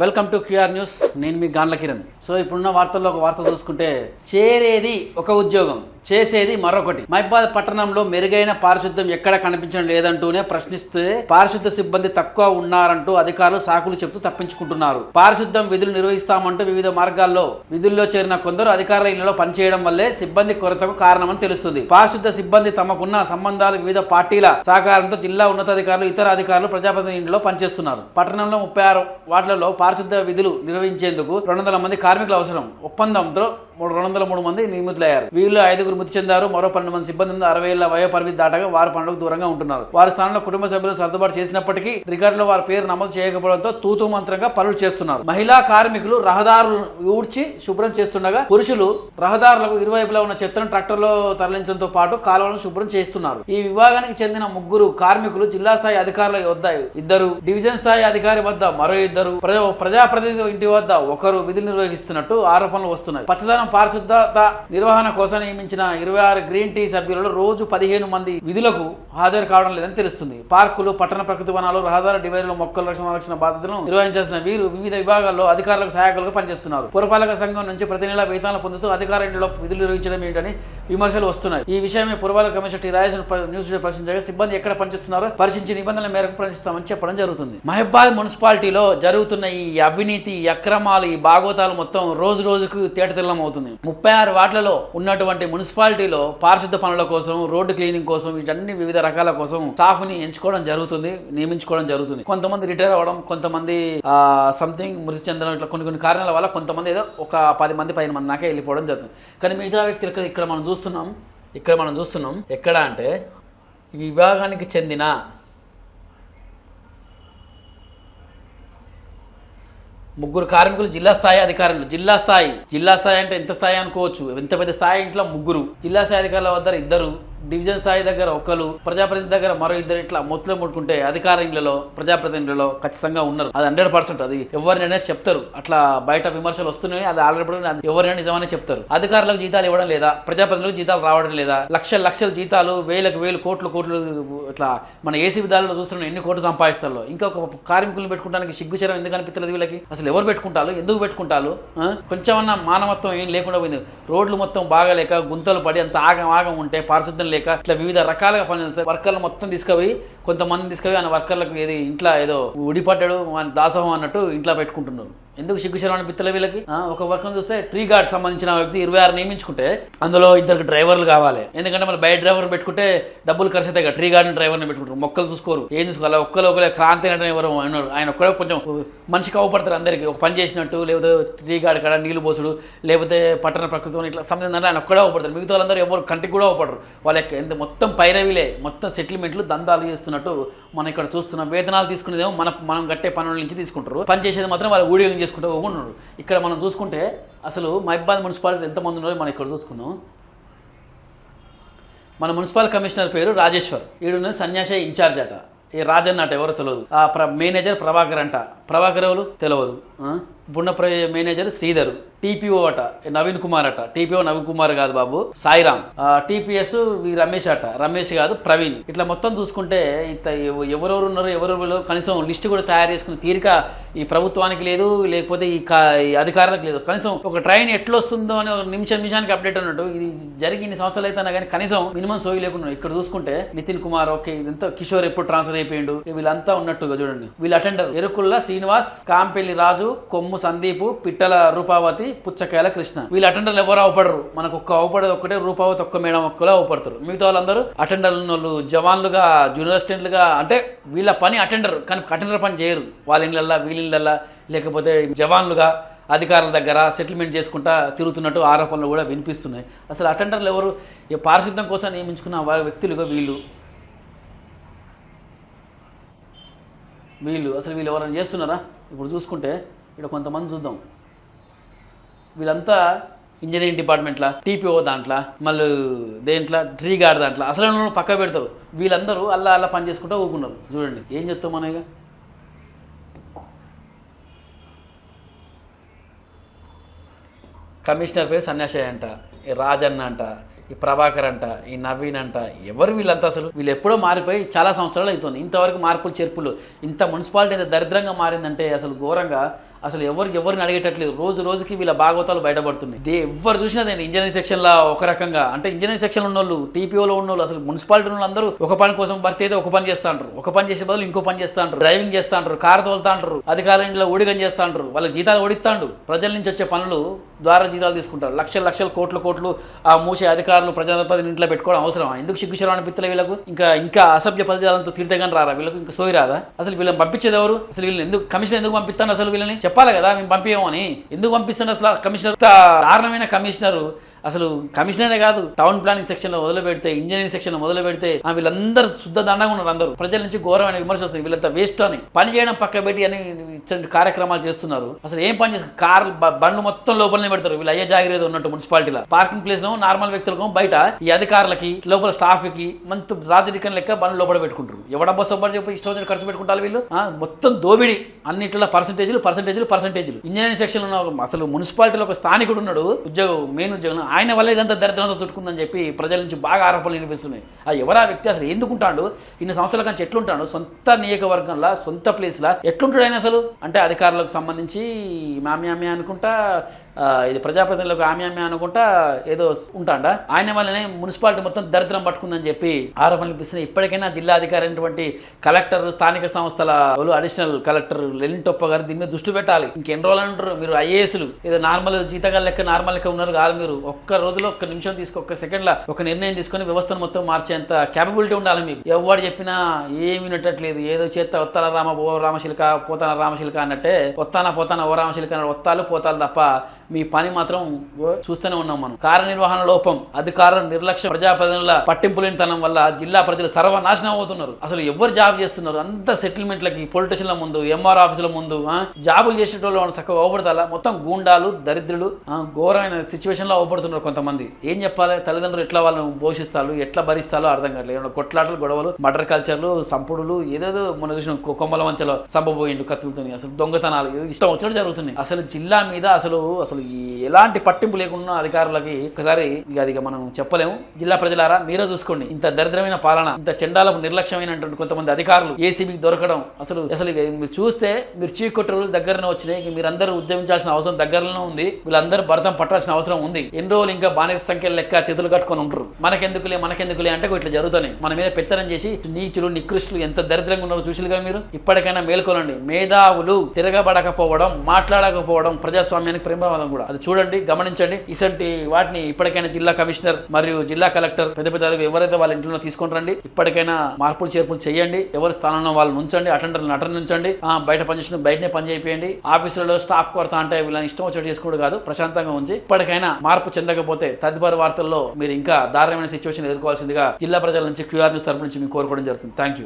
Welcome to QR news నేను మీ గాన్ల Kiran. So ఇప్పుడున్న వార్తల్లో ఒక వార్త చూసుకుంటే చేరేది ఒక ఉద్యోగం. చేసేది మరొకటి. మైబాద్ పట్టణంలో మెరుగైన పారిశుద్ధ్యం ఎక్కడ కనిపించడం లేదంటూనే ప్రశ్నిస్తే పారిశుద్ధ సిబ్బంది తక్కువ ఉన్నారంటూ అధికారులు సాకులు చెప్తూ తప్పించుకుంటున్నారు. పారిశుద్ధ్యం విధులు నిర్వహిస్తామంటూ వివిధ మార్గాల్లో విధుల్లో చేరిన కొందరు అధికారుల ఇళ్ళలో పనిచేయడం వల్లే సిబ్బంది కొరతకు కారణమని తెలుస్తుంది. పారిశుద్ధ సిబ్బంది తమకున్న సంబంధాలు వివిధ పార్టీల సహకారంతో జిల్లా ఉన్నతాధికారులు ఇతర అధికారులు ప్రజాప్రతినిధుల ఇంట్లో పనిచేస్తున్నారు. పట్టణంలో ముప్పై ఆరు వార్డులలో పారిశుద్ధ విధులు నిర్వహించేందుకు రెండు వందల మంది కార్మికులు అవసరం. ఒప్పందంతో మూడు రెండు వందల మూడు మంది నియమితులయ్యారు. వీళ్ళు ఐదుగురు మృతి చెందారు. మరో పన్నెండు మంది సిబ్బంది అరవై ఏళ్ళ వయో పరిమితి దాటగా వారు పనులకు దూరంగా ఉంటున్నారు. వారి స్థానంలో కుటుంబ సభ్యులు సర్దుబాటు చేసినప్పటికీ రికార్డులో వారి పేరు నమోదు చేయకపోవడంతో తూతూ మంత్రంగా పనులు చేస్తున్నారు. మహిళా కార్మికులు రహదారులు ఊడ్చి శుభ్రం చేస్తుండగా పురుషులు రహదారులకు ఇరువైపులా ఉన్న చెత్తను ట్రాక్టర్లో తరలించడంతో పాటు కాలువలను శుభ్రం చేస్తున్నారు. ఈ విభాగానికి చెందిన ముగ్గురు కార్మికులు జిల్లా స్థాయి అధికారుల వద్ద ఇద్దరు డివిజన్ స్థాయి అధికారి వద్ద మరో ఇద్దరు ప్రజా ప్రజాప్రతినిధి ఇంటి వద్ద ఒకరు విధులు నిర్వహిస్తున్నట్టు ఆరోపణలు వస్తున్నాయి. పచ్చదనం పారిశుద్ధత నిర్వహణ కోసం నియమించిన ఇరవై ఆరు గ్రీన్ టీ సభ్యులలో రోజు పదిహేను మంది విధులకు హాజరు కావడం లేదని తెలుస్తుంది. పార్కులు పట్టణ ప్రకృతి వనాలు రహదారి డివైడర్లు మొక్కల రక్షణ సంరక్షణ బాధ్యతను నిర్వహించాల్సిన వీరు వివిధ విభాగాల్లో అధికారులకు సహాయకులుగా పనిచేస్తున్నారు. పురపాలక సంఘం నుంచి ప్రతి నెల వేతనాలు పొందుతూ అధికార ఇంటిలో విధులు నిర్వహించడం ఏంటని విమర్శలు వస్తున్నాయి. ఈ విషయమే పురపాలక కమిషనర్ టీ. రాజేశ్వర న్యూస్ ప్రశ్నించగా సిబ్బంది ఎక్కడ పనిచేస్తున్నారో పరిశీలించి నిబంధనల మేరకు ప్రశ్నిస్తామని చెప్పడం జరుగుతుంది. మహిబాల్ మున్సిపాలిటీలో జరుగుతున్న ఈ అవినీతి అక్రమాలు ఈ భాగోతాలు మొత్తం రోజు రోజుకు తేటతెల్లం అవుతుంది ముప్పై ఆరు వార్డులలో ఉన్నటువంటి మున్సిపల్ మున్సిపాలిటీలో పారిశుద్ధ పనుల కోసం రోడ్డు క్లీనింగ్ కోసం వీటన్ని వివిధ రకాల కోసం స్టాఫ్ని ఎంచుకోవడం జరుగుతుంది నియమించుకోవడం జరుగుతుంది. కొంతమంది రిటైర్ అవ్వడం కొంతమంది సంథింగ్ మృతి చెందడం ఇట్లా కొన్ని కొన్ని కారణాల వల్ల కొంతమంది ఏదో ఒక పది మంది పదిహేను మంది దాకా వెళ్ళిపోవడం జరుగుతుంది. కానీ మిగతా వ్యక్తులు ఇక్కడ ఇక్కడ మనం చూస్తున్నాం ఇక్కడ మనం చూస్తున్నాం ఎక్కడ అంటే విభాగానికి చెందిన ముగ్గురు కార్మికులు జిల్లా స్థాయి అధికారులు. జిల్లా స్థాయి. జిల్లా స్థాయి అంటే ఎంత స్థాయి అనుకోవచ్చు? ఎంత పెద్ద స్థాయి ఇంట్లో ముగ్గురు. జిల్లా స్థాయి అధికారుల వద్ద ఇద్దరు. డివిజన్ స్థాయి దగ్గర ఒకరు ప్రజాప్రతినిధి దగ్గర మరో ఇద్దరు ఇట్లా మొత్తం ముట్టుకుంటే అధికార ప్రజాప్రతినిధులలో ఖచ్చితంగా ఉన్నారు. అది హండ్రెడ్ పర్సెంట్ అది. ఎవరినైనా చెప్తారు. అట్లా బయట విమర్శలు వస్తున్నాయి. అది ఆల్రెడీ ఎవరైనా నిజమని చెప్తారు. అధికారులకు జీతాలు ఇవ్వడం లేదా ప్రజాప్రతినిధులకు జీతాలు రావడం లేదా లక్షల లక్షల జీతాలు వేలకు వేలు కోట్లు కోట్లు ఇట్లా మన ఏసీ విధాలలో చూస్తున్నాం ఎన్ని కోట్లు సంపాదిస్తారు ఇంకా ఒక కార్మికులను పెట్టుకోవడానికి సిగ్గుచరం ఎందుకు అనిపిస్తుంది వీళ్ళకి? అసలు ఎవరు పెట్టుకుంటారు? ఎందుకు పెట్టుకుంటారు? కొంచెం కొంచెమన్నా మానవత్వం ఏం లేకుండా పోయింది. రోడ్లు మొత్తం బాగాలేక గుంతలు పడి అంత ఆగం ఆగం ఉంటే పారిశుద్ధ్యం లేక ఇట్లా వివిధ రకాలుగా పని వర్కర్లు మొత్తం తీసుకుపోయి కొంతమంది తీసుకుపోయి ఆయన వర్కర్లకు ఏది ఇంట్లో ఏదో ఉడిపడ్డాడు దాసహం దాసోహం అన్నట్టు ఇంట్లో పెట్టుకుంటున్నారు. ఎందుకు సిగ్గుచరం అనిపిస్తలే వీళ్ళకి? ఒక వర్గం చూస్తే ట్రీ గార్డ్ సంబంధించిన వ్యక్తి ఇరవై ఆరు నియమించుకుంటే అందులో ఇద్దరికి డ్రైవర్లు కావాలి. ఎందుకంటే మళ్ళీ బయట డ్రైవర్ పెట్టుకుంటే డబ్బులు ఖర్చు అవుతాయి ట్రీ గార్డెన్ డ్రైవర్ని పెట్టుకుంటారు. మొక్కలు చూసుకోరు. ఏం చూసుకోవాలి? ఒక్కరు ఒకరే క్రాంతి అంటే ఎవరు? ఆయన ఒక్కడే కొంచెం మనిషికి అవపడతారు అందరికీ. ఒక పని చేసినట్టు లేకపోతే ట్రీ గార్డ్ కాడ నీళ్ళు పోసుడు లేకపోతే పట్టణ ప్రకృతి ఇట్లా సంబంధించిన ఆయన ఒక్కడే అవపడతారు మిగతా వాళ్ళందరూ ఎవరు కంటికి కూడా అవపడరు వాళ్ళకి ఎంత మొత్తం పైరవిలే మొత్తం సెటిల్మెంట్లు దందాలు చేస్తున్నట్టు మనం ఇక్కడ చూస్తున్నాం. వేతనాలు తీసుకునేదేమో మన మనం కట్టే పనుల నుంచి తీసుకుంటారు. పని చేసేది మాత్రం వాళ్ళు ఊడియోగం చేసుకుంటే ఉన్నారు ఇక్కడ మనం చూసుకుంటే అసలు మైబాద్ మున్సిపాలిటీ ఎంతమంది ఉన్నారో మనం ఇక్కడ చూసుకుందాం. మన మున్సిపల్ కమిషనర్ పేరు రాజేశ్వర్. ఈడున్న సన్యాసి ఇన్ఛార్జ్ అట. ఈ రాజన్న అట ఎవరో తెలియదు ఆ ప్ర మేనేజర్ ప్రభాకర్ అంట. ప్రభాకర్ ఎవరు? తెలియదు ఆ? బున్న ప్ర మేనేజర్ శ్రీధర్ టీపీఓ అట నవీన్ కుమార్ అట టీపీఓ నవీన్ కుమార్ కాదు బాబు సాయిరామ్ టీపీఎస్ రమేష్ అట రమేష్ కాదు ప్రవీణ్. ఇట్లా మొత్తం చూసుకుంటే ఇంత ఎవరెవరు ఉన్నారో ఎవరెవరు కనీసం లిస్ట్ కూడా తయారు చేసుకుని తీరిక ఈ ప్రభుత్వానికి లేదు లేకపోతే ఈ కా- ఈ అధికారులకు లేదు. కనీసం ఒక ట్రైన్ ఎట్లా వస్తుందో అని ఒక నిమిషం నిమిషానికి అప్డేట్ అన్నట్టు ఇది జరిగి ఇన్ని సంవత్సరాలు అయితే కానీ కనీసం మినిమం సోయి లేకుండా ఇక్కడ చూసుకుంటే నితిన్ కుమార్ ఓకే ఇదంతా కిషోర్ ఎప్పుడు ట్రాన్స్ఫర్ అయిపోయిండు వీళ్ళంతా ఉన్నట్టుగా చూడండి. వీళ్ళు అటెండర్ ఎరుకుల్లా శ్రీనివాస్ కాంపెల్లి రాజు కొమ్ము సందీప్ పిట్టల రూపావతి పుచ్చకాయల కృష్ణ. వీళ్ళు అటెండర్లు ఎవరు అవపడరు? మనకు ఒక్క అవపడేది ఒక్కటే రూపావతి ఒక్క మేడం ఒక్కలో అవపడతారు. మిగతా వాళ్ళందరూ అటెండర్లు వాళ్ళు జవాన్లుగా జూనియర్ అసిస్టెంట్లుగా అంటే వీళ్ళ పని అటెండర్ కానీ అటెండర్ పని చేయరు. వాళ్ళ ఇళ్ళల్లో వీళ్ళ ఇళ్ళల్లో లేకపోతే జవాన్లుగా అధికారుల దగ్గర సెటిల్మెంట్ చేసుకుంటా తిరుగుతున్నట్టు ఆరోపణలు కూడా వినిపిస్తున్నాయి. అసలు అటెండర్లు ఎవరు? ఈ పారిశుద్ధ్యం కోసం నియమించుకున్న వారి వ్యక్తులుగా వీళ్ళు. వీళ్ళు. అసలు వీళ్ళు ఎవరైనా చేస్తున్నారా? ఇప్పుడు చూసుకుంటే ఇక్కడ కొంతమంది చూద్దాం. వీళ్ళంతా ఇంజనీరింగ్ డిపార్ట్మెంట్లా టీపీఓ దాంట్లో మళ్ళీ దేంట్లో ట్రీ గార్డ్ దాంట్లో. అసలు పక్క పెడతారు. వీళ్ళందరూ అల్లా అల్లా పని చేసుకుంటూ ఊకున్నారు చూడండి ఏం చెప్తాం మన ఇక? కమిషనర్ పేరు సన్యాసయ్య అంట ఈ రాజన్న అంట ఈ ప్రభాకర్ అంట ఈ నవీన్ అంట. ఎవరు వీళ్ళంతా అసలు? వీళ్ళు ఎప్పుడో మారిపోయి చాలా సంవత్సరాలు అవుతుంది. ఇంతవరకు మార్పులు చేర్పులు. ఇంత మున్సిపాలిటీ అయితే దరిద్రంగా మారిందంటే అసలు ఘోరంగా అసలు ఎవరికి ఎవరిని అడిగేటట్లేదు. రోజు రోజుకి వీళ్ళ భాగవతాలు బయటపడుతున్నాయి. దే ఎవరు చూసినా నేను ఇంజనీరింగ్ సెక్షన్లో ఒక రకంగా. అంటే ఇంజనీరింగ్ సెక్షన్ ఉన్న వాళ్ళు టీపీఓలో ఉన్న వాళ్ళు అసలు మున్సిపాలిటీ ఉన్న అందరూ ఒక పని కోసం భర్తీ అయితే ఒక పని చేస్తా అంటారు ఒక పని చేసే బదులు ఇంకో పని చేస్తా అంటారు డ్రైవింగ్ చేస్తా అంటారు కార్ తోలుతా అంటారు అధికారుల ఇంట్లో ఊడిగం చేస్తా అంటారు వాళ్ళకి జీతాలు ఓడిస్తాండు ప్రజల నుంచి వచ్చే పనులు ద్వారా జీతాలు తీసుకుంటారు. లక్షల లక్షల కోట్ల కోట్లు ఆ మూసే అధికారులు ప్రజాపతిని ఇంట్లో పెట్టుకోవడం అవసరం ఎందుకు సిగ్గుచరం అనిపిస్తలే వీళ్ళకు? ఇంకా ఇంకా అసభ్య పదజాలంతో తీర్థగానే రారా? వీళ్ళకు ఇంకా సోయి రాదా? అసలు వీళ్ళని పంపించేది ఎవరు? అసలు వీళ్ళని ఎందుకు కమిషన్ ఎందుకు పంపిస్తాను అసలు వీళ్ళని? చెప్పాలి కదా మేము పంపించమని ఎందుకు పంపిస్తున్నారు అసలు కమిషనర్? దారుణమైన కమిషనర్. అసలు కమిషనరే కాదు టౌన్ ప్లానింగ్ సెక్షన్లో మొదలు పెడితే ఇంజనీరింగ్ సెక్షన్లో మొదలు పెడితే వీళ్ళందరూ శుద్ధ దండంగా ఉన్నారు అందరూ. ప్రజల నుంచి ఘోరమైన విమర్శ వస్తుంది వీళ్ళంతా వేస్ట్ అని. పని చేయడం పక్క పెట్టి అని కార్యక్రమాలు చేస్తున్నారు. అసలు ఏం పని చేస్తారు? కార్ బండ్లు మొత్తం లోపలనే పెడతారు. వీళ్ళు అయ్యే జాగ్రత్త ఉన్నట్టు మున్సిపాలిటీలో. పార్కింగ్ ప్లేస్లో నార్మల్ వ్యక్తులకు బయట ఈ అధికారులకి లోపల స్టాఫ్కి మంత్ రాజరికం లెక్క బండ్లు లోపల పెట్టుకుంటారు. ఎవడబ్బా సొబ్బర్ చెప్పి ఇష్టం వచ్చిన ఖర్చు పెట్టుకుంటారు వీళ్ళు? మొత్తం దోబిడి అన్నిట్లో పర్సంటేజ్లు పర్సంటేజ్లు పర్సంటేజ్లు ఇంజనీరింగ్ సెక్షన్ ఉన్న అసలు మున్సిపాలిటీలో ఒక స్థానికుడు ఉన్నాడు ఉద్యోగం మెయిన్ ఉద్యోగం. ఆయన వల్ల ఇదంతా దరిద్రంతో చుట్టుకుందని చెప్పి ప్రజల నుంచి బాగా ఆరోపణలు వినిపిస్తున్నాయి. ఆ ఎవరా వ్యక్తి అసలు ఎందుకుంటాడు? ఇన్ని సంవత్సరాల నుంచి ఎట్లుంటాడు? సొంత నియోజకవర్గంలో సొంత ప్లేస్లో ఎట్లుంటాడు ఆయన అసలు? అంటే అధికారులకు సంబంధించి మామ్యామ్య అనుకుంటా ఇది ప్రజాప్రతినిధులకు ఆమ్యామ్య అనుకుంటా ఏదో ఉంటాడా? ఆయన వల్లనే మున్సిపాలిటీ మొత్తం దరిద్రం పట్టుకుందని చెప్పి ఆరోపణలు వినిపిస్తున్నాయి. ఇప్పటికైనా జిల్లా అధికారి అయినటువంటి కలెక్టర్ స్థానిక సంస్థల అడిషనల్ కలెక్టర్ లెలిన్ టొప్ప గారు దీని మీద దృష్టి పెట్టాలి. ఇంకెన్ని రోజులు అంటారు? మీరు ఐఏఎస్లు ఏదో నార్మల్ జీతగాల లెక్క నార్మల్ లెక్క ఉన్నారు కాదు మీరు. ఒక్క రోజులో ఒక్క నిమిషం తీసుకు ఒక్క సెకండ్ల ఒక నిర్ణయం తీసుకొని వ్యవస్థను మొత్తం మార్చేంత క్యాపబిలిటీ ఉండాలి మీకు. ఎవరు చెప్పినా ఏమి వినట్లేదు ఏదో చేత వత్తాన రామ ఓ రామశిల్క పోతాన రామశిల్క అన్నట్టే వత్తాన పోతాన ఓ రామశిల్క అన్న వత్తాలు పోతాలు తప్ప మీ పని మాత్రం చూస్తూనే ఉన్నాం మనం. కార్యనిర్వహణ లోపం అధికారుల నిర్లక్ష్యం ప్రజాప్రతినిధుల పట్టింపు లేనితనం వల్ల జిల్లా ప్రజలు సర్వనాశనం అవుతున్నారు. అసలు ఎవరు జాబ్ చేస్తున్నారు? అంత సెటిల్మెంట్లకి పొలిటిషన్ల ముందు ఎంఆర్ ఆఫీసుల ముందు జాబులు చేసేటోళ్ళు వాళ్ళు చక్కగా అవపడతాలా మొత్తం గూండాలు దరిద్రులు ఘోరమైన సిచ్యువేషన్లో అవపడుతున్నారు కొంతమంది. ఏం చెప్పాలి? తల్లిదండ్రులు ఎట్లా వాళ్ళని పోషిస్తారు? ఎట్లా భరిస్తారో అర్థం కావట్లేదు. ఏమైనా కొట్లాటలు గొడవలు మర్డర్ కల్చర్లు సంపుడులు ఏదేదో మన చూసిన కొమ్మల మంచలో సంపబోయిండు కత్తులతో అసలు దొంగతనాలు ఇష్టం వచ్చినట్టు జరుగుతున్నాయి. అసలు జిల్లా మీద అసలు అసలు అసలు ఎలాంటి పట్టింపు లేకుండా అధికారులకి ఒకసారి ఇక అది మనం చెప్పలేము. జిల్లా ప్రజలారా మీరే చూసుకోండి. ఇంత దరిద్రమైన పాలన ఇంత చండాలపు నిర్లక్ష్యమైనటువంటి కొంతమంది అధికారులు ఏసీబీకి దొరకడం అసలు అసలు మీరు చూస్తే మీరు చీకొట్టు రోజులు దగ్గరనే వచ్చినాయి. మీరందరూ ఉద్యమించాల్సిన అవసరం దగ్గరలోనే ఉంది. వీళ్ళందరూ భర్తం పట్టాల్సిన అవసరం ఉంది. ఎన్ని రోజులు ఇంకా బానిస సంఖ్యలు లెక్క చేతులు కట్టుకొని ఉంటారు మనకెందుకులే మనకెందుకులే అంటే ఇట్లా జరుగుతున్నాయి మన మీద పెత్తనం చేసి నీచులు నికృష్టులు ఎంత దరిద్రంగా ఉన్నారో చూసిలుగా మీరు? ఇప్పటికైనా మేల్కొనండి. మేధావులు తిరగబడకపోవడం మాట్లాడకపోవడం ప్రజాస్వామ్యానికి ప్రమాదం కూడా. అది చూడండి గమనించండి. ఇసంటి వాటిని ఇప్పటికైనా జిల్లా కమిషనర్ మరియు జిల్లా కలెక్టర్ పెద్ద పెద్ద ఎవరైతే వాళ్ళ ఇంట్లో తీసుకొని రండి. ఇప్పటికైనా మార్పులు చేర్పులు చేయండి. ఎవరి స్థానంలో వాళ్ళు ఉంచండి అటెండర్లను అటెండ్ ఉంచండి బయట పనిచేసిన బయటనే పని చేయండి ఆఫీసులలో స్టాఫ్ కొరత అంటే వీళ్ళని ఇష్టం వచ్చేట్టు చేసుకోడు కాదు ప్రశాంతంగా ఉంచి ఇప్పటికైనా మార్పు చెందకపోతే తదుపరి వార్తల్లో మీరు ఇంకా దారుణమైన సిచ్యువేషన్ ఎదుర్కోవాల్సిందిగా జిల్లా ప్రజల నుంచి క్యూఆర్ న్యూస్ తరపు నుంచి మీకు కోరుకోవడం జరుగుతుంది. Thank you